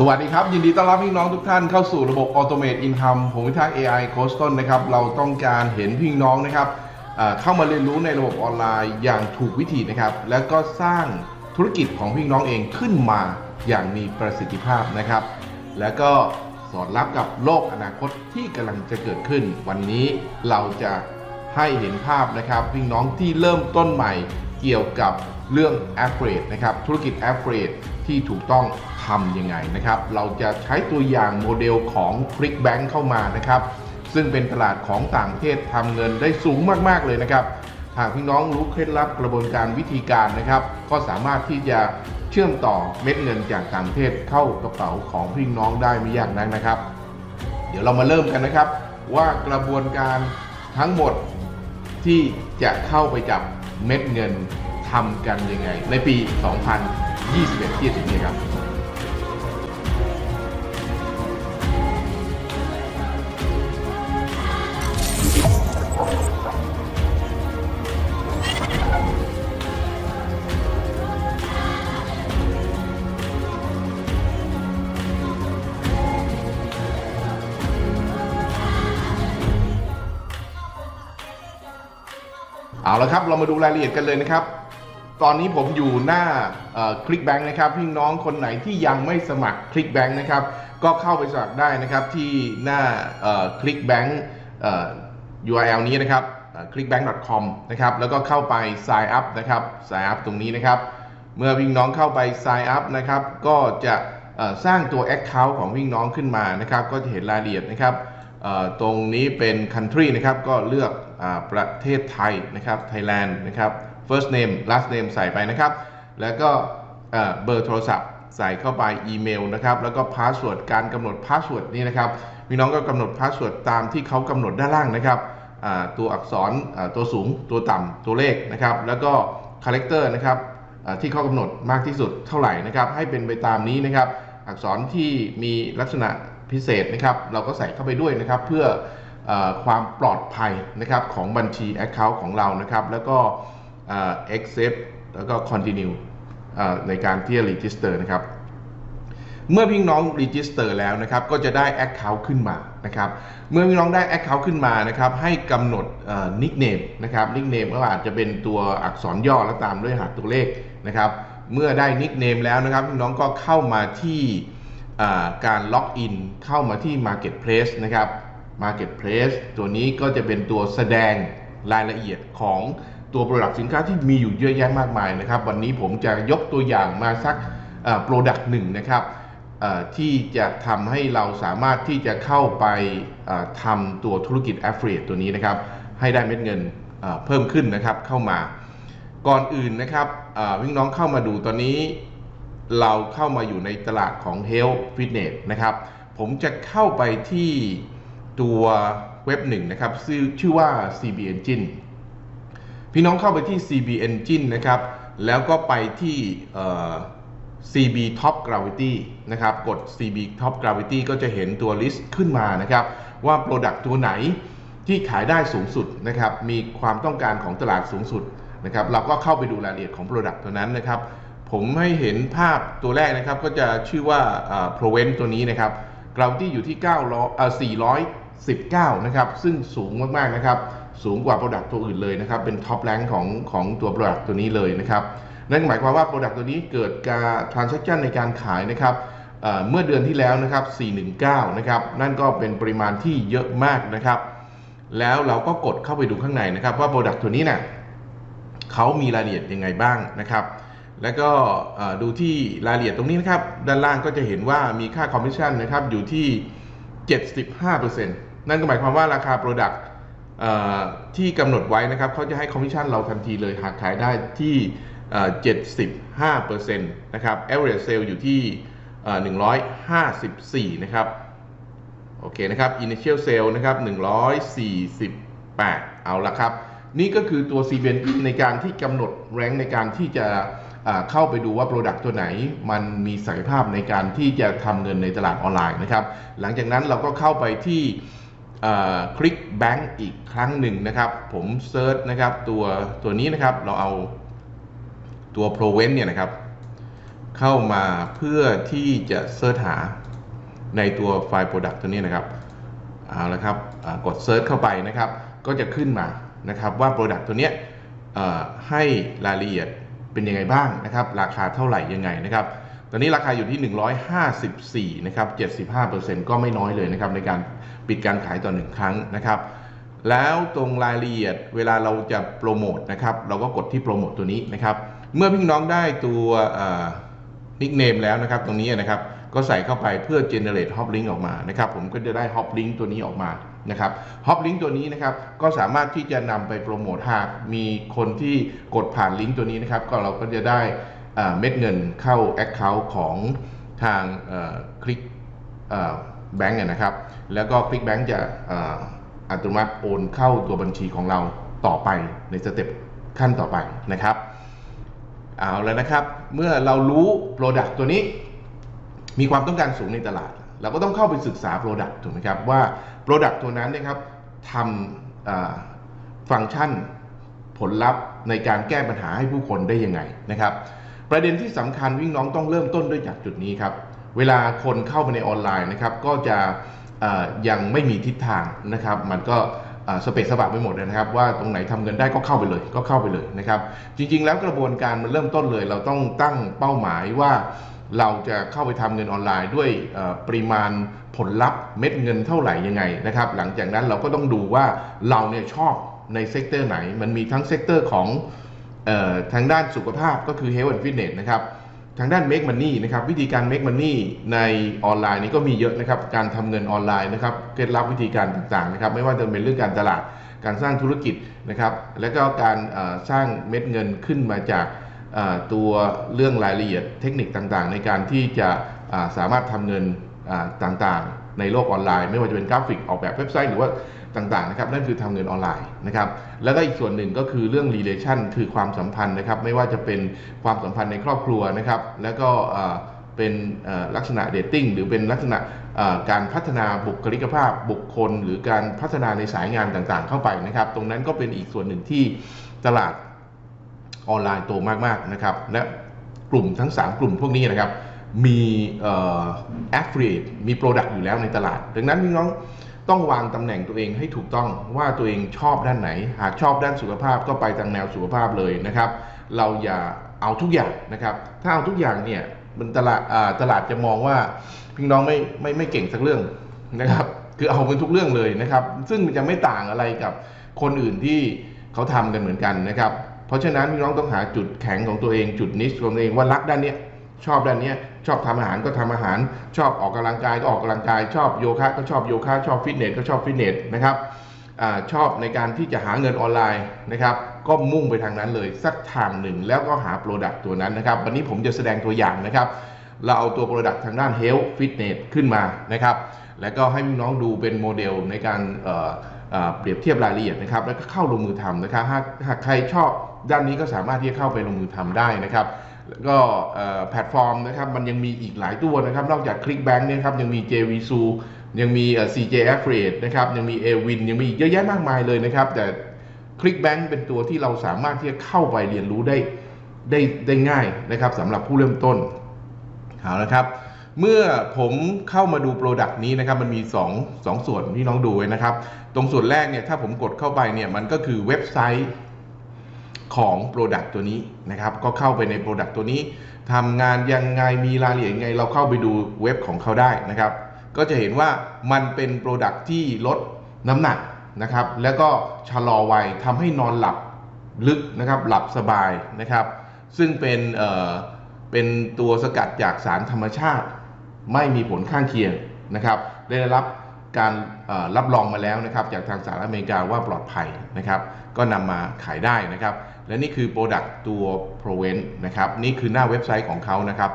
สวัสดีครับ ยินดีต้อนรับพี่น้องทุกท่านเข้าสู่ระบบ Automate Income ผมวิทยา AI โค้ชต้นนะครับ เราต้องการเห็นพี่น้องนะครับเข้ามาเรียนรู้ในระบบออนไลน์อย่างถูกวิธีนะครับ แล้วก็สร้างธุรกิจของพี่น้องเองขึ้นมาอย่างมีประสิทธิภาพนะครับ แล้วก็สอดรับกับโลกอนาคตที่กำลังจะเกิดขึ้น วันนี้เราจะให้เห็นภาพนะครับพี่น้องที่เริ่มต้นใหม่เกี่ยวกับเรื่อง Affiliate นะครับธุรกิจ Affiliate ที่ถูกต้องทำยังไงนะครับ เราจะใช้ตัวอย่างโมเดลของ Click Bank เข้ามานะครับ ซึ่งเป็นตลาดของต่างประเทศทำเงินได้สูงมากๆเลยนะครับ หากพี่น้องรู้เคล็ดลับกระบวนการวิธีการนะครับ ก็สามารถที่จะเชื่อมต่อเม็ดเงินจากต่างประเทศเข้ากระเป๋าของพี่น้องได้ไม่ยากนักนะครับ เดี๋ยวเรามาเริ่มกันนะครับ ว่ากระบวนการทั้งหมดที่จะเข้าไปจับเม็ดเงินทำกันยังไง ในปี 2000 21 20นี่ครับเอาละครับ เรามาดูรายละเอียดกันเลยนะครับ ตอนนี้ผมอยู่หน้าคลิกแบงค์นะครับพี่น้องคนไหนที่ยังไม่สมัครคลิกแบงค์นะครับก็เข้าไปสมัครได้นะครับที่หน้าคลิกแบงค์ URL นี้นะครับ clickbank.com นะครับแล้วก็เข้าไป sign up นะครับ sign up ตรงนี้นะครับ เมื่อพี่น้องเข้าไป sign up นะครับก็จะสร้างตัว account ของพี่น้องขึ้นมานะครับ ก็จะเห็นรายละเอียดนะครับตรงนี้เป็น country นะครับก็เลือกอประเทศไทยนะครับ Thailand นะครับ first name last name ใส่ไปนะครับ แล้วก็เบอร์โทรศัพท์ใส่เข้าไปอีเมลนะครับ แล้วก็พาสเวิร์ดการกำหนดพาสเวิร์ดนี่นะครับพี่น้องก็กำหนดพาสเวิร์ดตามที่เขากำหนดด้านล่างนะครับตัวอักษรตัวสูงตัวต่ำตัวเลขนะครับ แล้วก็คาแรคเตอร์นะครับที่เขากำหนดมากที่สุดเท่าไหร่นะครับ ให้เป็นไปตามนี้นะครับ อักษรที่มีลักษณะพิเศษนะครับ เราก็ใส่เข้าไปด้วยนะครับ เพื่ออความปลอดภัยนะครับของบัญชี Account ของเรานะครับ แล้วก็ accept แล้วก็ continue เอ่อในการที่จะ register นะครับ เมื่อพี่น้อง register แล้วนะครับ ก็จะได้ account ขึ้นมานะครับ เมื่อพี่น้องได้ account ขึ้นมานะครับ ให้กำหนดเอ่อ nickname นะครับ nickname ก็อาจจะเป็นตัวอักษรย่อแล้วตามด้วยหัสตัวเลขนะครับ เมื่อได้ nickname แล้วนะครับพี่น้องก็เข้ามาที่การล็อกอินเข้ามาที่ marketplace นะครับ marketplace ตัวนี้ก็จะเป็นตัวแสดงรายละเอียดของ ตัว product สินค้าที่มีอยู่เยอะแยะมากมายนะครับ วันนี้ผมจะยกตัวอย่างมาสักเอ่อ product หนึ่งนะครับที่จะทำให้เราสามารถที่จะเข้าไปทำตัวธุรกิจ Affiliate ตัวนี้นะครับ ให้ได้เม็ดเงินเพิ่มขึ้นนะครับเข้ามา ก่อนอื่นนะครับเอ่อพี่น้องเข้ามาดูตอนนี้ เราเข้ามาอยู่ในตลาดของ Health Fitness นะครับ ผมจะเข้าไปที่ตัวเว็บหนึ่งนะครับชื่อชื่อว่า CB Engine พี่น้องเข้าไปที่ CB Engine นะครับ แล้วก็ไปที่ CB Top Gravity นะครับ กด CB Top Gravity ก็จะเห็นตัว list ขึ้นมานะครับ ว่า Product ตัวไหนที่ขายได้สูงสุดนะครับ มีความต้องการของตลาดสูงสุดนะครับ เราก็เข้าไปดูรายละเอียดของ Product ตัวนั้นนะครับ ผมให้เห็นภาพตัวแรกนะครับ ก็จะชื่อว่า Provent ตัวนี้นะครับ Gravity อยู่ที่900เอ่อ419 นะครับ ซึ่งสูงมากๆนะครับ สูงกว่า Product ตัวอื่นเลยนะครับ เป็น Top Rank ของของตัว Product ตัวนี้เลยนะครับ นั่นหมายความว่า Product ตัวนี้เกิดการ transaction ในการขายนะครับเเมื่อเดือนที่แล้วนะครับ 419 นะครับ นั่นก็เป็นปริมาณที่เยอะมากนะครับ แล้วเราก็กดเข้าไปดูข้างในนะครับ ว่า Product ตัวนี้นะ่ะเขามีรายละเอียดยังไงบ้างนะครับ แล้วก็ดูที่รายละเอียดตรงนี้นะครับ ด้านล่างก็จะเห็นว่ามีค่าคอมมิชชั่นนะครับอยู่ที่ 75%นั่นก็หมายความว่าราคา Product ที่กำหนดไว้นะครับเขาจะให้คอมมิชชั่นเราทันทีเลยหากขายได้ที่เอ่อ75%นะครับ average sale อยู่ที่เอ่อ154 นะครับ โอเคนะครับ initial sale นะครับ 148 เอาละครับ นี่ก็คือตัว c b n ในการที่กำหนดแรงในการที่จะเข้าไปดูว่า Product ตัวไหน มันมีศักยภาพในการที่จะทำเงินในตลาดออนไลน์นะครับ หลังจากนั้นเราก็เข้าไปที่ คลิกแบงก์อีกครั้งหนึ่งนะครับ ผมเซิร์ชนะครับตัวตัวนี้นะครับเราเอาตัว p r o v e n t เนี่ยนะครับ เข้ามาเพื่อที่จะเสิร์ชหาในตัวไฟล์ Product ตัวนี้นะครับเอาละครับกดเซิร์ชเข้าไปนะครับ ก็จะขึ้นมานะครับว่า Product ตัวนี้ให้รายละเอียดเป็นยังไงบ้างนะครับ ราคาเท่าไหร่ยังไงนะครับ ตอนนี้ราคาอยู่ที่ 154 นะครับ 75%ก็ไม่น้อยเลยนะครับในการ ปิดการขายต่อหนึ่งครั้งนะครับ แล้วตรงรายละเอียดเวลาเราจะโปรโมทนะครับ เราก็กดที่โปรโมทตัวนี้นะครับ เมื่อพี่น้องได้ตัวนิกเนมแล้วนะครับ ตรงนี้นะครับ ก็ใส่เข้าไปเพื่อ generate hop link ออกมานะครับ ผมก็จะได้ hop link ตัวนี้ออกมานะครับ hop link ตัวนี้นะครับ ก็สามารถที่จะนำไปโปรโมทหากมีคนที่กดผ่านลิงก์ตัวนี้นะครับ ก็เราก็จะได้เม็ดเงินเข้า Account ของทางคลิก แบงก์นะครับ แล้วก็คลิกแบงก์จะอัตโนมัติโอนเข้าตัวบัญชีของเราต่อไปในสเต็ปขั้นต่อไปนะครับ เอาแล้วนะครับ เมื่อเรารู้ Product ตัวนี้ มีความต้องการสูงในตลาด เราก็ต้องเข้าไปศึกษา Product ถูกไหมครับว่า Product ตัวนั้นนะครับทำฟังก์ชันผลลัพธ์ในการแก้ปัญหาให้ผู้คนได้ยังไงนะครับ ประเด็นที่สำคัญวิ่งน้องต้องเริ่มต้นด้วยจากจุดนี้ครับ เวลาคนเข้าไปในออนไลน์นะครับก็จะยังไม่มีทิศทางนะครับ มันก็สเปซสปะไปหมดเลยนะครับ ว่าตรงไหนทำเงินได้ก็เข้าไปเลย ก็เข้าไปเลยนะครับ จริง ๆ แล้วกระบวนการมันเริ่มต้นเลย เราต้องตั้งเป้าหมายว่าเราจะเข้าไปทำเงินออนไลน์ด้วยปริมาณผลลัพธ์เม็ดเงินเท่าไหร่ยังไงนะครับ หลังจากนั้นเราก็ต้องดูว่าเราเนี่ยชอบในเซกเตอร์ไหน มันมีทั้งเซกเตอร์ของออทางด้านสุขภาพก็คือ Health and Fitness นะครับ ทางด้าน Make Money นะครับวิธีการ Make Money ในออนไลน์นี้ก็มีเยอะนะครับ การทำเงินออนไลน์นะครับเคล็ดลับวิธีการต่างๆนะครับ ไม่ว่าจะเป็นเรื่องการตลาดการสร้างธุรกิจนะครับ และก็การสร้างเม็ดเงินขึ้นมาจากตัวเรื่องรายละเอียดเทคนิคต่างๆ ในการที่จะสามารถทำเงินต่างๆ ในโลกออนไลน์ ไม่ว่าจะเป็นกราฟิกออกแบบเว็บไซต์หรือว่าต่างๆนะครับนั่นคือทำเงินออนไลน์นะครับแล้วก็อีกส่วนหนึ่งก็คือเรื่อง relation คือความสัมพันธ์นะครับไม่ว่าจะเป็นความสัมพันธ์ในครอบครัวนะครับแล้วก็เป็นลักษณะเดทติ้งหรือเป็นลักษณะการพัฒนาบุคลิกภาพบุคคล หรือการพัฒนาในสายงานต่างๆ เข้าไปนะครับ ตรงนั้นก็เป็นอีกส่วนหนึ่งที่ตลาดออนไลน์โตมากๆนะครับและกลุ่มทั้ง 3 กลุ่มพวกนี้นะครับมีเอ่อ affiliate มี Product อยู่แล้วในตลาด ดังนั้นพี่น้อง ต้องวางตำแหน่งตัวเองให้ถูกต้องว่าตัวเองชอบด้านไหน หากชอบด้านสุขภาพก็ไปทางแนวสุขภาพเลยนะครับ เราอย่าเอาทุกอย่างนะครับ ถ้าเอาทุกอย่างเนี่ยมันตลาดตลาดจะมองว่าพี่น้องไม่ไม่ไม่เก่งสักเรื่องนะครับ คือเอาเป็นทุกเรื่องเลยนะครับ ซึ่งมันจะไม่ต่างอะไรกับคนอื่นที่เขาทำกันเหมือนกันนะครับ เพราะฉะนั้นพี่น้องต้องหาจุดแข็งของตัวเองจุดนิชของตัวเองว่ารักด้านเนี้ยชอบด้านเนี้ย ชอบทำอาหารก็ทำอาหาร ชอบออกกำลังกายก็ออกกำลังกาย ชอบโยคะก็ชอบโยคะชอบฟิตเนสก็ชอบฟิตเนสนะครับอชอบในการที่จะหาเงินออนไลน์นะครับ ก็มุ่งไปทางนั้นเลยสักทางหนึ่งแล้วก็หาโปรดักต์ตัวนั้นนะครับ วันนี้ผมจะแสดงตัวอย่างนะครับ เราเอาตัวโปรดักต์ทางด้าน Health Fitness ขึ้นมานะครับ แล้วก็ให้น้องดูเป็นโมเดลในการเเเปรียบเทียบรายละเอียดนะครับ แล้วก็เข้าลงมือทำนะครับหากหากใครชอบด้านนี้ก็สามารถที่จะเข้าไปลงมือทำได้นะครับ แล้วก็แพลตฟอร์มนะครับมันยังมีอีกหลายตัวนะครับ นอกจาก ClickBank เนี่ยครับยังมี JVSU ยังมี CJ Affiliate นะครับยังมี Awin ยังมีอีกเยอะแยะมากมายเลยนะครับ แต่ ClickBank เป็นตัวที่เราสามารถที่จะเข้าไปเรียนรู้ได้ได้ได้ง่ายนะครับสำหรับผู้เริ่มต้นเอาละครับ เมื่อผมเข้ามาดูโปรดักต์นี้นะครับมันมี 2 2 ส่วนที่น้องดูไว้นะครับ ตรงส่วนแรกเนี่ยถ้าผมกดเข้าไปเนี่ยมันก็คือเว็บไซต์ ของ Product ตัวนี้นะครับ ก็เข้าไปใน Product ตัวนี้ทำงานยังไงมีรายละเอียดยังไง เราเข้าไปดูเว็บของเขาได้นะครับ ก็จะเห็นว่ามันเป็น Product ที่ลดน้ำหนักนะครับ แล้วก็ชะลอวัยทำให้นอนหลับลึกนะครับหลับสบายนะครับ ซึ่งเป็นเอ่อเป็นตัวสกัดจากสารธรรมชาติ ไม่มีผลข้างเคียงนะครับ ได้รับการเอ่อรับรองมาแล้วนะครับ จากทางสหรัฐอเมริกาว่าปลอดภัยนะครับ ก็นำมาขายได้นะครับ และนี่คือ Product ตัว Provent นะครับนี่คือหน้าเว็บไซต์ของเขานะครับ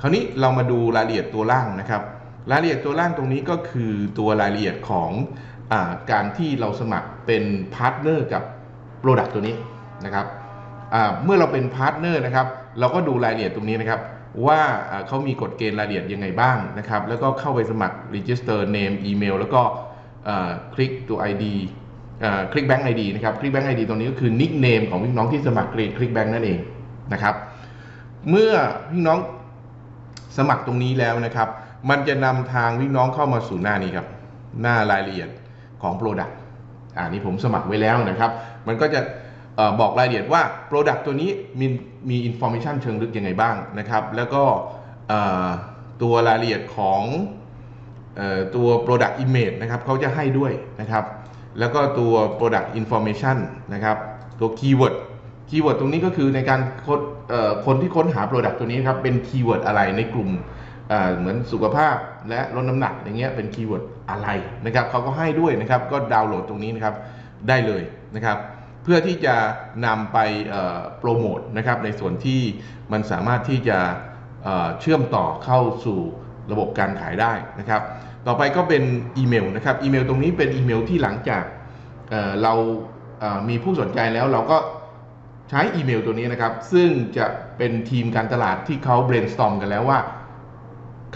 คราวนี้เรามาดูรายละเอียดตัวล่างนะครับรายละเอียดตัวล่างตรงนี้ก็คือตัวรายละเอียดของอการที่เราสมัครเป็นพาร์ทเนอร์กับ Product ตัวนี้นะครับเมื่อเราเป็นพาร์ทเนอร์นะครับเราก็ดูรายละเอียดตรงนี้นะครับ ว่าเขามีกฎเกณฑ์รายละเอียดยังไงบ้างนะครับ แล้วก็เข้าไปสมัคร register name email แล้วก็คลิกตัว ID คลิก bank ID นะครับคลิก bank ID ตรงนี้ก็คือ nickname ของพี่น้องที่สมัครคลิก bank นั่นเองนะครับเมื่อพี่น้องสมัครตรงนี้แล้วนะครับ มันจะนำทางพี่น้องเข้ามาสู่หน้านี้ครับ หน้ารายละเอียดของ Product อ่านี่ผมสมัครไว้แล้วนะครับ มันก็จะออบอกรายละเอียดว่า Product ตัวนี้มีมี Information เชิงลึกยังไงบ้างนะครับ แล้วก็ตัวรายละเอียดของออตัว Product Image นะครับเขาจะให้ด้วยนะครับ แล้วก็ตัว Product Information นะครับ ตัว Keyword คีย์เวิร์ดตรงนี้ก็คือในการค้นคนที่ค้นหา Product ตัวนี้ครับเป็นคีย์เวิร์ดอะไรในกลุ่มเเหมือนสุขภาพและลดน้ำหนักอย่างเงี้ยเป็นคีย์เวิร์ดอะไรนะครับเขาก็ให้ด้วยนะครับก็ดาวน์โหลดตรงนี้นะครับได้เลยนะครับ เพื่อที่จะนำไปโปรโมทนะครับในส่วนที่มันสามารถที่จะเชื่อมต่อเข้าสู่ระบบการขายได้นะครับ ต่อไปก็เป็นอีเมลนะครับอีเมลตรงนี้เป็นอีเมลที่หลังจากเเราเอ่อมีผู้สนใจแล้วเราก็ใช้อีเมลตัวนี้นะครับ ซึ่งจะเป็นทีมการตลาดที่เขา brainstorm กันแล้วว่า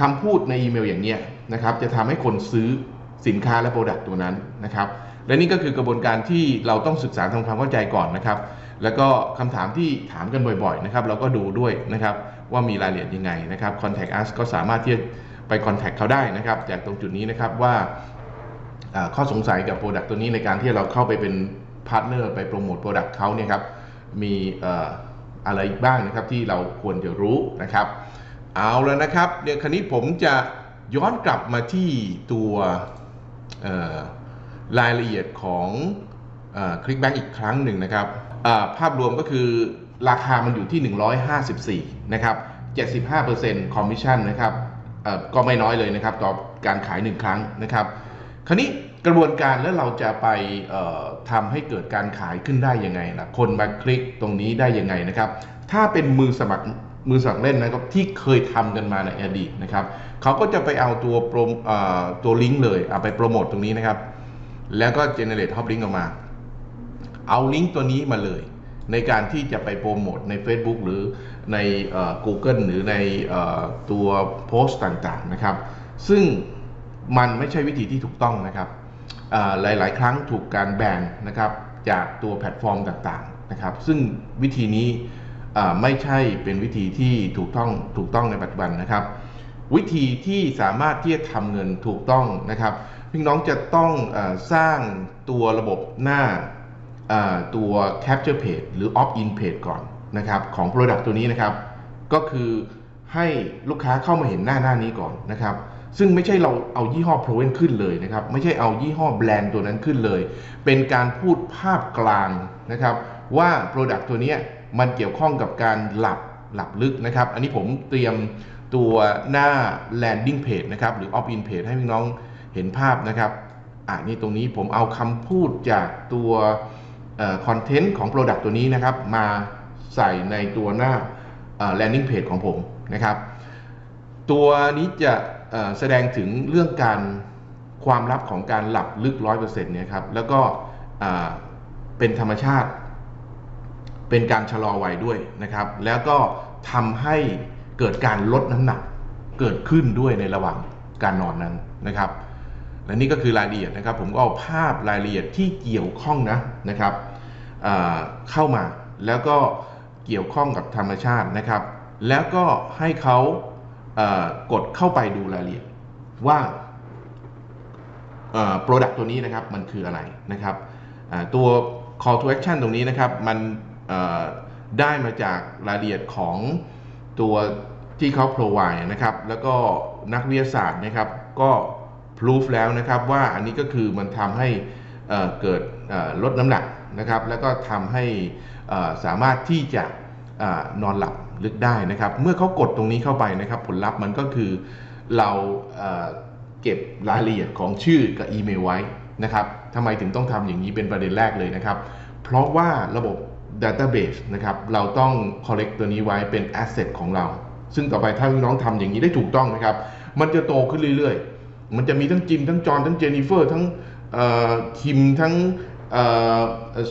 คำพูดในอีเมลอย่างเนี้ยนะครับ จะทำให้คนซื้อสินค้าและ Product ตัวนั้นนะครับ และนี่ก็คือกระบวนการที่เราต้องศึกษาทำความเข้าใจก่อนนะครับ แล้วก็คำถามที่ถามกันบ่อยๆนะครับ เราก็ดูด้วยนะครับว่ามีรายละเอียดยังไงนะครับ contact us ก็สามารถที่จะ ไป contact เขาได้นะครับจากตรงจุดนี้นะครับว่าข้อสงสัยกับ Product ตัวนี้ในการที่เราเข้าไปเป็นพาร์ทเนอร์ไปโปรโมท Product เขาเนี่ยครับมีอะไรอีกบ้างนะครับที่เราควรจะรู้นะครับ เอาแล้วนะครับเดี๋ยวครนี้ผมจะย้อนกลับมาที่ตัวรายละเอียดของคลิกแบงก์อีกครั้งหนึ่งนะครับภาพรวมก็คือราคามันอยู่ที่ 154 นะครับ 75%คอมมิชชั่นนะครับ ก็ไม่น้อยเลยนะครับ ต่อการขาย1ครั้งนะครับ คราวนี้กระบวนการแล้วเราจะไปเอ่อทำให้เกิดการขายขึ้นได้ยังไงล่ะคนมาคลิกตรงนี้ได้ยังไงนะครับ ถ้าเป็นมือสมัครมือสมัครเล่นนะครับที่เคยทำกันมาในอดีตนะครับเขาก็จะไปเอาตัวโปรตัวลิงก์เลยเอาไปโปรโมทตรงนี้นะครับ แล้วก็ generate hop link ออกมา เอาลิงก์ตัวนี้มาเลย ในการที่จะไปโปรโมทใน Facebook หรือใน Google หรือในอตัวโพสต์ต่างๆนะครับ ซึ่งมันไม่ใช่วิธีที่ถูกต้องนะครับหลายๆ ครั้งถูกการแบนนะครับจากตัวแพลตฟอร์มต่างๆนะครับ ซึ่งวิธีนี้ไม่ใช่เป็นวิธีที่ถูกต้องถูกต้องในปัจจุบันนะครับ วิธีที่สามารถที่จะทำเงินถูกต้องนะครับ พี่น้องจะต้องอสร้างตัวระบบหน้า ตัว capture page หรือ opt in page ก่อนนะครับของ product ตัวนี้นะครับ ก็คือให้ลูกค้าเข้ามาเห็นหน้าหน้านี้ก่อนนะครับ ซึ่งไม่ใช่เราเอายี่ห้อ p r o v e n ขึ้นเลยนะครับ ไม่ใช่เอายี่ห้อแบรนด์ตัวนั้นขึ้นเลย เป็นการพูดภาพกลางนะครับ ว่า Product ตัวนี้มันเกี่ยวข้องกับการหลับหลับลึกนะครับ อันนี้ผมเตรียมตัวหน้า landing page นะครับ หรือ opt in page ให้พี่น้องเห็นภาพนะครับ อ่านี่ตรงนี้ผมเอาคำพูดจากตัว คอนเทนต์ของ Product ตัวนี้นะครับ มาใส่ในตัวหน้า landing page ของผมนะครับ ตัวนี้จะแสดงถึงเรื่องการความลับของการหลับลึก 100%เนี่ยครับ แล้วก็เป็นธรรมชาติ เป็นการชะลอวัยด้วยนะครับ แล้วก็ทำให้เกิดการลดน้ำหนักเกิดขึ้นด้วยในระหว่างการนอนนั้นนะครับ และนี่ก็คือรายละเอียดนะครับ ผมก็เอาภาพรายละเอียดที่เกี่ยวข้องนะนะครับเข้ามาแล้วก็เกี่ยวข้องกับธรรมชาตินะครับ แล้วก็ให้เขาเอ่อกดเข้าไปดูรายละเอียดว่าโปรดักต์ตัวนี้นะครับมันคืออะไรนะครับตัว call to action ตรงนี้นะครับมันได้มาจากรายละเอียดของตัวที่เขา provide นะครับ แล้วก็นักวิทยาศาสตร์นะครับ ก็ proof แล้วนะครับว่าอันนี้ก็คือมันทำให้เกิดลดน้ำหนักนะครับ แล้วก็ทำให้สามารถที่จะนอนหลับลึกได้นะครับ เมื่อเขากดตรงนี้เข้าไปนะครับ ผลลัพธ์มันก็คือเราเก็บรายละเอียดของชื่อกับอีเมลไว้นะครับทำไมถึงต้องทำอย่างนี้เป็นประเด็นแรกเลยนะครับ เพราะว่าระบบ Database นะครับเราต้อง collect ตัวนี้ไว้เป็น asset ของเรา ซึ่งต่อไปถ้าพี่น้องทำอย่างนี้ได้ถูกต้องนะครับ มันจะโตขึ้นเรื่อยๆ มันจะมีทั้งจิมทั้งจอห์นทั้งเจนนิเฟอร์ทั้งคิมทั้ง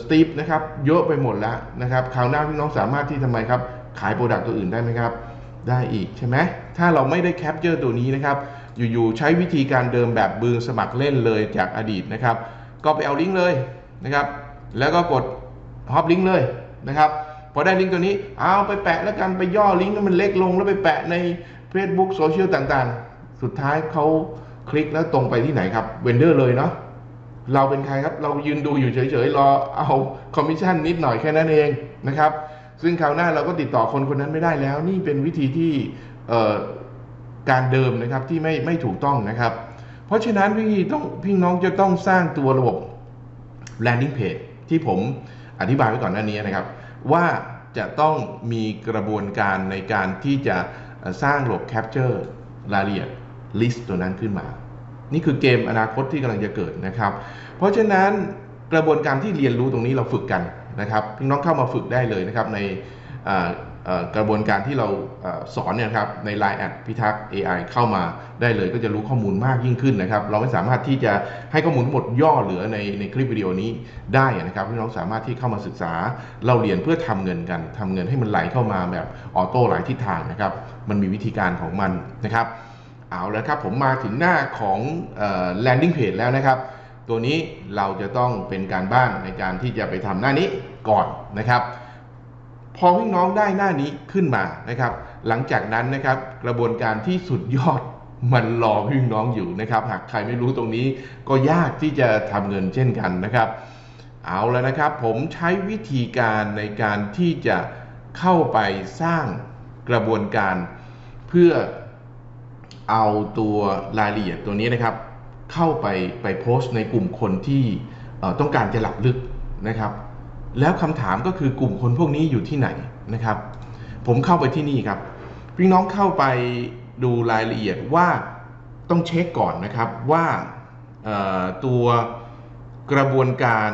สตีฟนะครับเยอะไปหมดแล้วนะครับคราวหน้าพี่น้องสามารถที่ทำไมครับ ขายโปรดักต์ตัวอื่นได้ไหมครับ ได้อีกใช่ไหมถ้าเราไม่ได้แคปเจอร์ตัวนี้นะครับ อยู่ๆใช้วิธีการเดิมแบบบือสมัครเล่นเลยจากอดีตนะครับ ก็ไปเอาลิงก์เลยนะครับ แล้วก็กดฮอปลิงก์เลยนะครับพอได้ลิงก์ตัวนี้เอาไปแปะแล้วกันไปย่อลิงก์ให้มันเล็กลงแล้วไปแปะใน Facebook โซเชียลต่างๆ สุดท้ายเขา คลิกแล้วตรงไปที่ไหนครับเวนเดอร์เลยเนาะเราเป็นใครครับ เรายืนดูอยู่เฉยๆ รอเอาคอมมิชชั่นนิดหน่อยแค่นั้นเองนะครับ ซึ่งคราวหน้าเราก็ติดต่อคนคนนั้นไม่ได้แล้ว นี่เป็นวิธีที่การเดิมนะครับที่ไม่ไม่ถูกต้องนะครับ เพราะฉะนั้นพี่ต้องพี่น้องจะต้องสร้างตัวระบบ landing page ที่ผมอธิบายไว้ก่อนหน้านี้นะครับ ว่าจะต้องมีกระบวนการในการที่จะสร้างระบบ capture รายละเอียด list ตัวนั้นขึ้นมา นี่คือเกมอนาคตที่กำลังจะเกิดนะครับ เพราะฉะนั้นกระบวนการที่เรียนรู้ตรงนี้เราฝึกกันนะครับพี่น้องเข้ามาฝึกได้เลยนะครับในกระบวนการที่เราอสอนเนี่ยครับใน Line แอดพิทักษ์ AI เข้ามาได้เลยก็จะรู้ข้อมูลมากยิ่งขึ้นนะครับ เราไม่สามารถที่จะให้ข้อมูลทั้งหมดย่อเหลือในในคลิปวิดีโอนี้ได้นะครับพี่น้องสามารถที่เข้ามาศึกษาเราเรียนเพื่อทำเงินกันทำเงินให้มันไหลเข้ามาแบบออโต้หลายทิศทางนะครับ มันมีวิธีการของมันนะครับ เอาแล้วครับผมมาถึงหน้าของออ landing page แล้วนะครับ ตัวนี้เราจะต้องเป็นการบ้านในการที่จะไปทำหน้านี้ก่อนนะครับ พอพี่น้องได้หน้านี้ขึ้นมานะครับ หลังจากนั้นนะครับกระบวนการที่สุดยอดมันรอพี่น้องอยู่นะครับ หากใครไม่รู้ตรงนี้ก็ยากที่จะทำเงินเช่นกันนะครับ เอาแล้วนะครับ ผมใช้วิธีการในการที่จะเข้าไปสร้างกระบวนการเพื่อ เอาตัวรายละเอียดตัวนี้นะครับ เข้าไปไปโพสต์ในกลุ่มคนที่ต้องการจะหลับลึกนะครับ แล้วคำถามก็คือกลุ่มคนพวกนี้อยู่ที่ไหนนะครับ ผมเข้าไปที่นี่ครับพี่น้องเข้าไปดูรายละเอียดว่าต้องเช็คก่อนนะครับว่าตัวกระบวนการ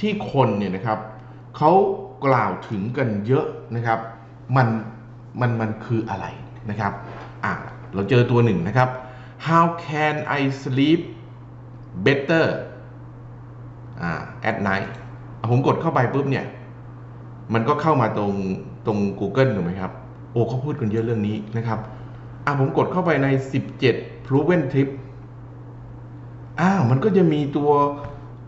ที่คนเนี่ยนะครับเขากล่าวถึงกันเยอะนะครับ มันมันมันคืออะไรนะครับอะ เราเจอตัวหนึ่งนะครับ how can I sleep better at night ผมกดเข้าไปปุ๊บเนี่ย มันก็เข้ามาตรงตรง Google ถูกไหมครับ โอ้เขาพูดกันเยอะเรื่องนี้นะครับ อะผมกดเข้าไปใน 17 proven tip อ้าวมันก็จะมีตัว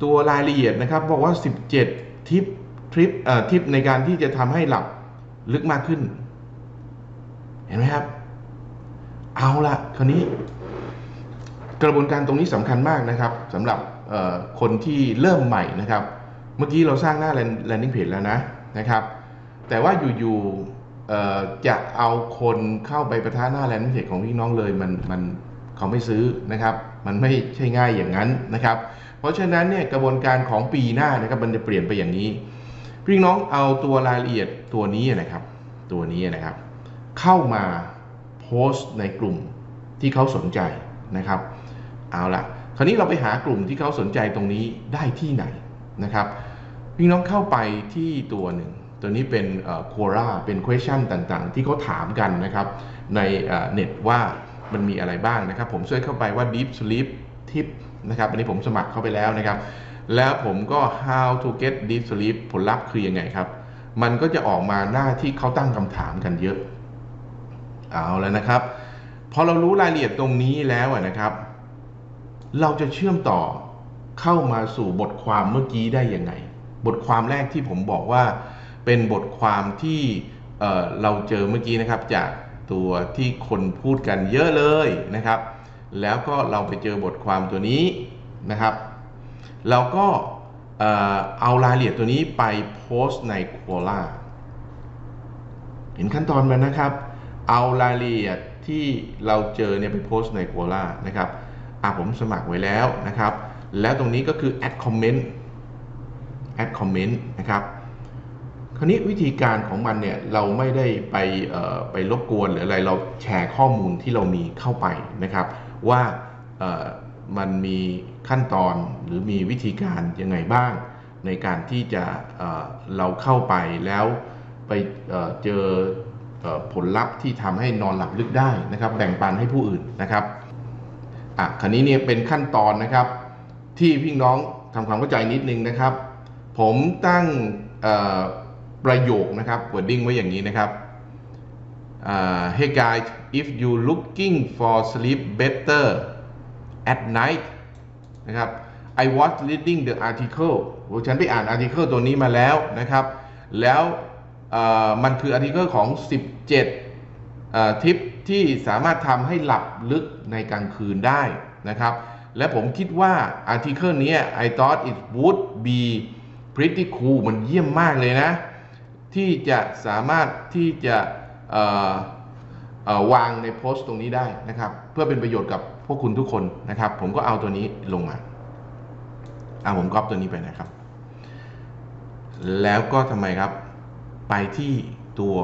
ตัวรายละเอียดนะครับ บอกว่า 17 ทิปทริปเอ่อทิปในการที่จะทำให้หลับลึกมากขึ้น เห็นไหมครับ เอาละคราวนี้ กระบวนการตรงนี้สำคัญมากนะครับสำหรับคนที่เริ่มใหม่นะครับ เมื่อกี้เราสร้างหน้า landing page แล้วนะนะครับ แต่ว่าอยู่ๆจะเอาคนเข้าไปประทะหน้า landing page ของพี่น้องเลยมันมันเขาไม่ซื้อนะครับ มันไม่ใช่ง่ายอย่างนั้นนะครับ เพราะฉะนั้นเนี่ยกระบวนการของปีหน้านะครับมันจะเปลี่ยนไปอย่างนี้ พี่น้องเอาตัวรายละเอียดตัวนี้นะครับ ตัวนี้นะครับ เข้ามา โพสต์ในกลุ่มที่เขาสนใจนะครับ เอาละคราวนี้เราไปหากลุ่มที่เขาสนใจตรงนี้ได้ที่ไหนนะครับพี่น้องเข้าไปที่ตัวหนึ่ง ตัวนี้เป็นโคราเป็น question ต่างๆ ที่เขาถามกันนะครับในเน็ตว่ามันมีอะไรบ้างนะครับ ผมช่วยเข้าไปว่า deep sleep tip นะครับอันนี้ผมสมัครเข้าไปแล้วนะครับ แล้วผมก็ how to get deep sleep ผลลัพธ์คือยังไงครับ มันก็จะออกมาหน้าที่เขาตั้งคำถามกันเยอะ เอาแล้วนะครับ พอเรารู้รายละเอียดตรงนี้แล้วนะครับ เราจะเชื่อมต่อเข้ามาสู่บทความเมื่อกี้ได้ยังไง บทความแรกที่ผมบอกว่า เป็นบทความที่เเราเจอเมื่อกี้นะครับ จากตัวที่คนพูดกันเยอะเลยนะครับ แล้วก็เราไปเจอบทความตัวนี้นะครับ เราก็เอ่อเอารายละเอียดตัวนี้ไปโพสต์ในโคลาเห็นขั้นตอนมันนะครับ เอารายละเอียดที่เราเจอเนี่ยไปโพสต์ในโคลานะครับอะผมสมัครไว้แล้วนะครับ แล้วตรงนี้ก็คือ add comment add comment นะครับ คราวนี้วิธีการของมันเนี่ยเราไม่ได้ไปไปรบกวนหรืออะไรเราแชร์ข้อมูลที่เรามีเข้าไปนะครับ ว่ามันมีขั้นตอนหรือมีวิธีการยังไงบ้าง ในการที่จะเเราเข้าไปแล้วไปเเจอ ผลลัพธ์ที่ทำให้นอนหลับลึกได้นะครับ แบ่งปันให้ผู้อื่นนะครับอะคราวนี้เนี่ยเป็นขั้นตอนนะครับ ที่พี่น้องทำความเข้าใจนิดนึงนะครับ ผมตั้งประโยคนะครับ wording ไว้อย่างนี้นะครับ Hey guys if you looking for sleep better at night นะครับ I was reading the article ฉันไปอ่าน article ตัวนี้มาแล้วนะครับ แล้ว มันคือ article ของ 17ทิปที่สามารถทำให้หลับลึกในกลางคืนได้นะครับ และผมคิดว่าอาร์ติเคิลนี้ I thought it would be pretty cool มันเยี่ยมมากเลยนะ ที่จะสามารถที่จะวางในโพสต์ตรงนี้ได้นะครับ เพื่อเป็นประโยชน์กับพวกคุณทุกคนนะครับ ผมก็เอาตัวนี้ลงมาเอาผมก๊อปตัวนี้ไปนะครับ แล้วก็ทำไมครับ ไปที่ตัว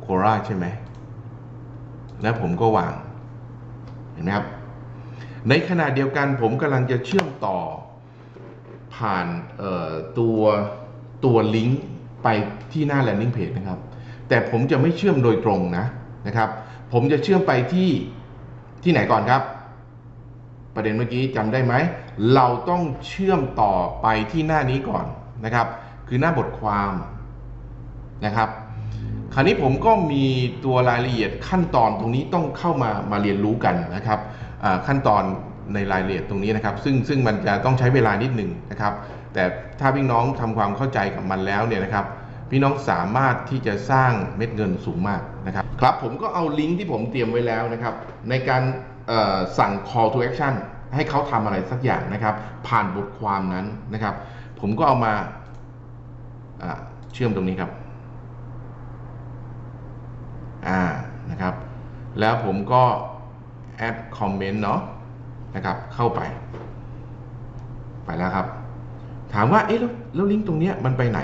โคราใช่ไหม แล้วผมก็วาง เห็นไหมครับ ในขณะเดียวกันผมกำลังจะเชื่อมต่อผ่านตัวตัวลิงก์ไปที่หน้า landing page นะครับ แต่ผมจะไม่เชื่อมโดยตรงนะนะครับ ผมจะเชื่อมไปที่ที่ไหนก่อนครับ ประเด็นเมื่อกี้จำได้ไหม เราต้องเชื่อมต่อไปที่หน้านี้ก่อนนะครับ คือหน้าบทความ นะครับ คราวนี้ผมก็มีตัวรายละเอียดขั้นตอนตรงนี้ต้องเข้ามามาเรียนรู้กันนะครับขั้นตอนในรายละเอียดตรงนี้นะครับ ซึ่งซึ่งมันจะต้องใช้เวลานิดหนึ่งนะครับ แต่ถ้าพี่น้องทำความเข้าใจกับมันแล้วเนี่ยนะครับ พี่น้องสามารถที่จะสร้างเม็ดเงินสูงมากนะครับครับผมก็เอาลิงก์ที่ผมเตรียมไว้แล้วนะครับ ในการสั่ง call to action ให้เขาทำอะไรสักอย่างนะครับ ผ่านบทความนั้นนะครับ ผมก็เอามาเชื่อมตรงนี้ครับ อ่านะครับ แล้วผมก็ add comment เนาะนะครับ เข้าไป ไปแล้วครับ ถามว่าเอ๊ะแล้วแล้วลิงก์ตรงเนี้ยมันไปไหน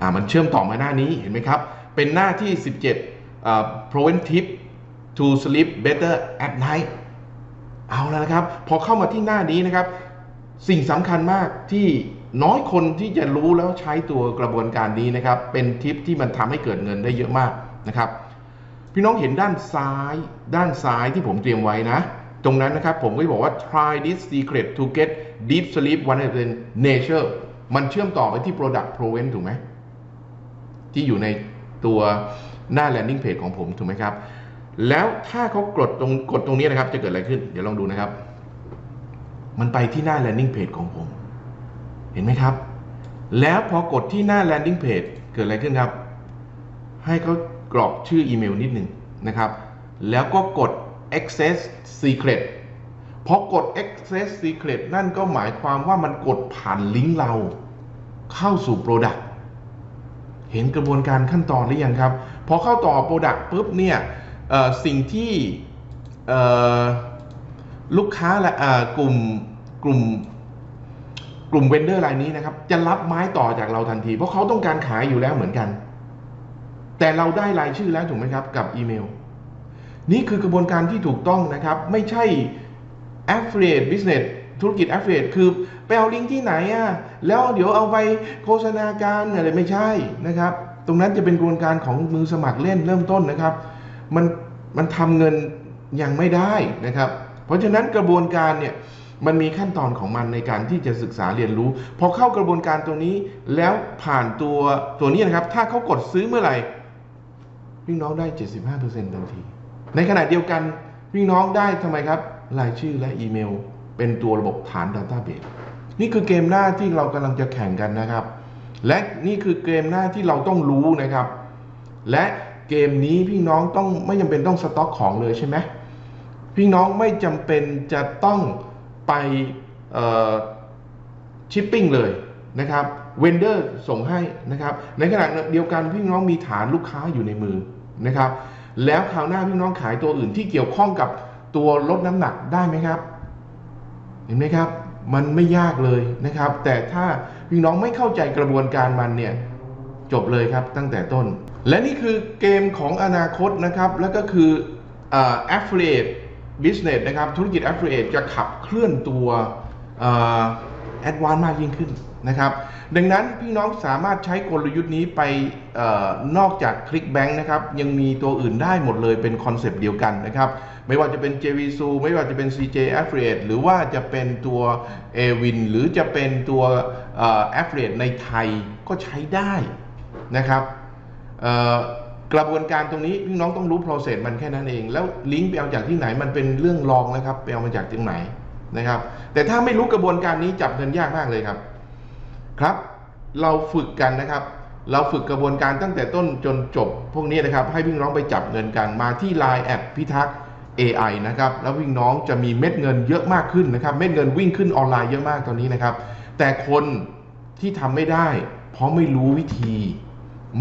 อ่ามันเชื่อมต่อมาหน้านี้เห็นไหมครับ เป็นหน้าที่ 17อ่า preventive to sleep better at night เอาแล้วนะครับ พอเข้ามาที่หน้านี้นะครับ สิ่งสำคัญมากที่น้อยคนที่จะรู้แล้วใช้ตัวกระบวนการนี้นะครับ เป็นทิปที่มันทำให้เกิดเงินได้เยอะมาก นะครับ พี่น้องเห็นด้านซ้ายด้านซ้ายที่ผมเตรียมไว้นะ ตรงนั้นนะครับผมก็จะบอกว่า try this secret to get deep sleep 100% nature มันเชื่อมต่อไปที่ product prevent ถูกไหมที่อยู่ในตัวหน้า landing page ของผมถูกไหมครับ แล้วถ้าเขากดตรงกดตรงนี้นะครับ จะเกิดอะไรขึ้น เดี๋ยวลองดูนะครับ มันไปที่หน้า landing page ของผม เห็นไหมครับ แล้วพอกดที่หน้า landing page เกิดอะไรขึ้นครับ ให้เขา กรอกชื่ออีเมลนิดหนึ่งนะครับ แล้วก็กด access secret พอกด access secret นั่นก็หมายความว่ามันกดผ่านลิงก์เราเข้าสู่ product เห็นกระบวนการขั้นตอนหรือยังครับ พอเข้าต่อ Product ปุ๊บเนี่ยสิ่งที่ลูกค้าและกลุ่มกลุ่มกลุ่มเวนเดอร์รายนี้นะครับ จะรับไม้ต่อจากเราทันที เพราะเขาต้องการขายอยู่แล้วเหมือนกัน แต่เราได้รายชื่อแล้วถูกไหมครับกับอีเมล นี่คือกระบวนการที่ถูกต้องนะครับ ไม่ใช่ affiliate business ธุรกิจ affiliate คือไปเอาลิงก์ที่ไหนอะแล้วเดี๋ยวเอาไปโฆษณาการอะไรไม่ใช่นะครับ ตรงนั้นจะเป็นกระบวนการของมือสมัครเล่นเริ่มต้นนะครับ มันมันทำเงินยังไม่ได้นะครับ เพราะฉะนั้นกระบวนการเนี่ยมันมีขั้นตอนของมันในการที่จะศึกษาเรียนรู้ พอเข้ากระบวนการตัวนี้แล้วผ่านตัวตัวนี้นะครับ ถ้าเขากดซื้อเมื่อไหร่ พี่น้องได้ 75%ทันที ในขณะเดียวกันพี่น้องได้ทำไมครับรายชื่อและอีเมล เป็นตัวระบบฐาน Database นี่คือเกมหน้าที่เรากำลังจะแข่งกันนะครับ และนี่คือเกมหน้าที่เราต้องรู้นะครับ และเกมนี้พี่น้องต้องไม่จำเป็นต้องสต็อกของเลยใช่ไหมพี่น้องไม่จำเป็นจะต้องไปชิปปิ้งเลยนะครับเวนเดอร์ส่งให้นะครับ ในขณะเดียวกันพี่น้องมีฐานลูกค้าอยู่ในมือ นะครับ แล้วคราวหน้าพี่น้องขายตัวอื่นที่เกี่ยวข้องกับตัวลดน้ำหนักได้ไหมครับ เห็นไหมครับ มันไม่ยากเลยนะครับ แต่ถ้าพี่น้องไม่เข้าใจกระบวนการมันเนี่ยจบเลยครับตั้งแต่ต้น และนี่คือเกมของอนาคตนะครับ แล้วก็คืออ่า affiliate business นะครับ ธุรกิจ affiliate จะขับเคลื่อนตัวแอดวานซ์มากยิ่งขึ้น นะครับ ดังนั้นพี่น้องสามารถใช้กลยุทธ์นี้ไปออนอกจาก ClickBank นะครับยังมีตัวอื่นได้หมดเลยเป็นคอนเซปต์เดียวกันนะครับ ไม่ว่าจะเป็น JVSU ไม่ว่าจะเป็น CJ Affiliate หรือว่าจะเป็นตัว Awin หรือจะเป็นตัวเอ่อ Affiliate ในไทยก็ใช้ได้นะครับกระบวนการตรงนี้พี่น้องต้องรู้ process มันแค่นั้นเอง แล้วลิงก์ไปเอาจากที่ไหนมันเป็นเรื่องรองนะครับไปเอามาจากที่ไหนนะครับ แต่ถ้าไม่รู้กระบวนการนี้จับเงินยากมากเลยครับ ครับ เราฝึกกันนะครับ เราฝึกกระบวนการตั้งแต่ต้นจนจบ พวกนี้นะครับ ให้พี่น้องไปจับเงินกันมาที่ Line แอดพิทักษ์ AI นะครับ แล้วพี่น้องจะมีเม็ดเงินเยอะมากขึ้นนะครับ เม็ดเงินวิ่งขึ้นออนไลน์เยอะมากตอนนี้นะครับ แต่คนที่ทำไม่ได้ เพราะไม่รู้วิธี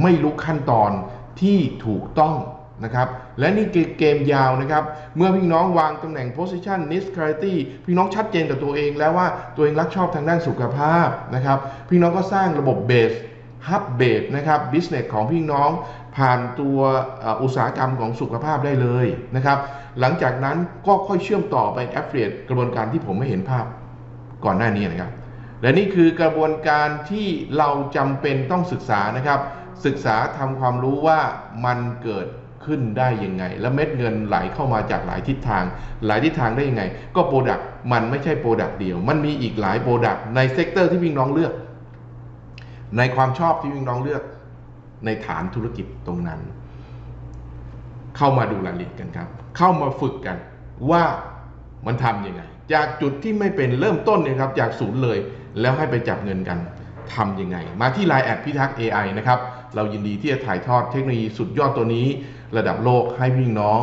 ไม่รู้ขั้นตอนที่ถูกต้อง นะครับและนี่คือเกมยาวนะครับ เมื่อพี่น้องวางตำแหน่ง position niche clarity พี่น้องชัดเจนกับตัวเองแล้วว่าตัวเองรักชอบทางด้านสุขภาพนะครับ พี่น้องก็สร้างระบบเบสฮับเบสนะครับ business ของพี่น้องผ่านตัวอุตสาหกรรมของสุขภาพได้เลยนะครับ หลังจากนั้นก็ค่อยเชื่อมต่อไป affiliate กระบวนการที่ผมไม่เห็นภาพก่อนหน้านี้นะครับ และนี่คือกระบวนการที่เราจำเป็นต้องศึกษานะครับ ศึกษาทำความรู้ว่ามันเกิด ขึ้นได้ยังไง และเม็ดเงินไหลเข้ามาจากหลายทิศทาง หลายทิศทางได้ยังไง ก็โปรดักต์มันไม่ใช่โปรดักต์เดียว มันมีอีกหลายโปรดักต์ในเซกเตอร์ที่พี่งน้องเลือก ในความชอบที่พี่งน้องเลือก ในฐานธุรกิจตรงนั้น เข้ามาดูรายละเอียดกันครับ เข้ามาฝึกกันว่ามันทำยังไง จากจุดที่ไม่เป็นเริ่มต้นเนี่ยครับจากศูนย์เลย แล้วให้ไปจับเงินกันทำยังไง มาที่ Line แอดพิทักษ์ AI นะครับ เรายินดีที่จะถ่ายทอดเทคโนโลยีสุดยอดตัวนี้ ระดับโลกให้พี่น้อง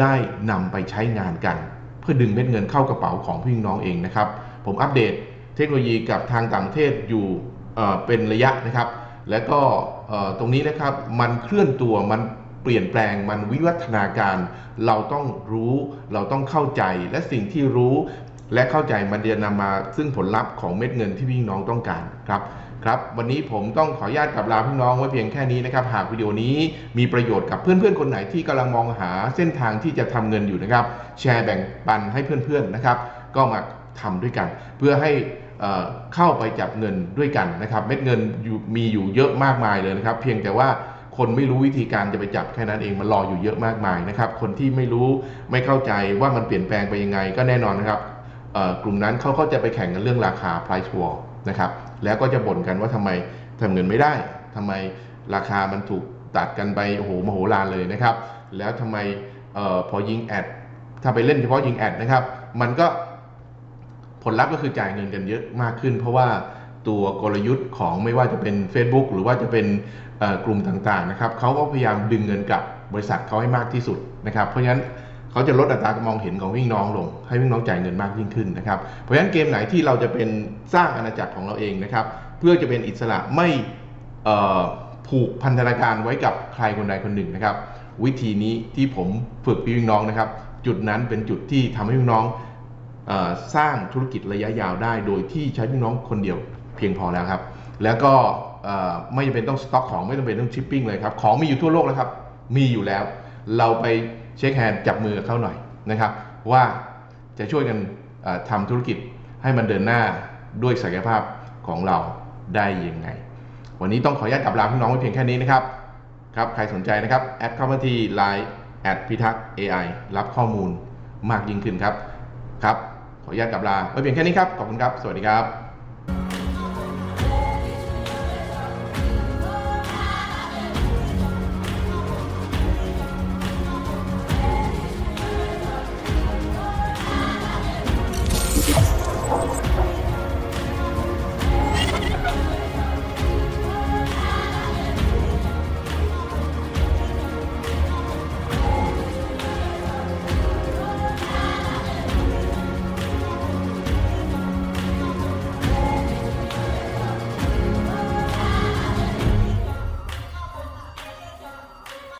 ได้นำไปใช้งานกัน เพื่อดึงเม็ดเงินเข้ากระเป๋าของพี่น้องเองนะครับ ผมอัปเดตเทคโนโลยีกับทางต่างประเทศอยู่เอ่เป็นระยะนะครับ และก็ตรงนี้นะครับมันเคลื่อนตัวมันเปลี่ยนแปลงมันวิวัฒนาการ เราต้องรู้เราต้องเข้าใจและสิ่งที่รู้ และเข้าใจมันจะนำมาซึ่งผลลัพธ์ของเม็ดเงินที่พี่น้องต้องการครับ ครับ วันนี้ผมต้องขออนุญาตกับลาพี่น้องไว้เพียงแค่นี้นะครับ หากวิดีโอนี้มีประโยชน์กับเพื่อนๆ คนไหนที่กำลังมองหาเส้นทางที่จะทำเงินอยู่นะครับ แชร์แบ่งปันให้เพื่อนๆนะครับ ก็มาทำด้วยกัน เพื่อให้เข้าไปจับเงินด้วยกันนะครับ เม็ดเงินมีอยู่เยอะมากมายเลยนะครับ เพียงแต่ว่าคนไม่รู้วิธีการจะไปจับแค่นั้นเองมันรออยู่เยอะมากมายนะครับ คนที่ไม่รู้ไม่เข้าใจว่ามันเปลี่ยนแปลงไปยังไง ก็แน่นอนนะครับกลุ่มนั้นเขาก็จะไปแข่งกันเรื่องราคา price war นะครับแล้วก็จะบ่นกันว่าทำไมทำเงินไม่ได้ทำไมราคามันถูกตัดกันไปโอ้โหมโหฬารเลยนะครับ แล้วทำไมเออพอยิงแอดถ้าไปเล่นเฉพาะยิงแอดนะครับ มันก็ผลลัพธ์ก็คือจ่ายเงินกันเยอะมากขึ้น เพราะว่าตัวกลยุทธ์ของไม่ว่าจะเป็น Facebook หรือว่าจะเป็นกลุ่มต่างๆนะครับเขาก็พยายามดึงเงินกลับบริษัทเขาให้มากที่สุดนะครับ เพราะฉะนั้น เขาจะลดอัตรามองเห็นของพี่งน้องลง ให้พี่งน้องจ่ายเงินมากยิ่งขึ้นนะครับ เพราะฉะนั้นเกมไหนที่เราจะเป็นสร้างอาณาจักรของเราเองนะครับ เพื่อจะเป็นอิสระไม่ผูกพันธนาการไว้กับใครคนใดคนหนึ่งนะครับ วิธีนี้ที่ผมฝึกพี่งน้องนะครับ จุดนั้นเป็นจุดที่ทำให้พี่งน้องสร้างธุรกิจระยะยาวได้ โดยที่ใช้พี่น้องคนเดียวเพียงพอแล้วครับ แล้วก็เอ่อไม่จำเป็นต้องสต็อกของไม่จำเป็นต้องชิปปิ้งเลยครับ ของมีอยู่ทั่วโลกแล้วครับ มีอยู่แล้ว เราไป เช็คแฮนด์จับมือกับเขาหน่อยนะครับว่าจะช่วยกันเอ่อทำธุรกิจให้มันเดินหน้าด้วยศักยภาพของเราได้ยังไง วันนี้ต้องขออนุญาตกลับลาพี่น้องไว้เพียงแค่นี้นะครับครับใครสนใจนะครับแอดเข้ามาที่ Line แอดพิทักษ์ AI รับข้อมูลมากยิ่งขึ้นครับครับขออนุญาตกลับลาไว้เพียงแค่นี้ครับขอบคุณครับ สวัสดีครับ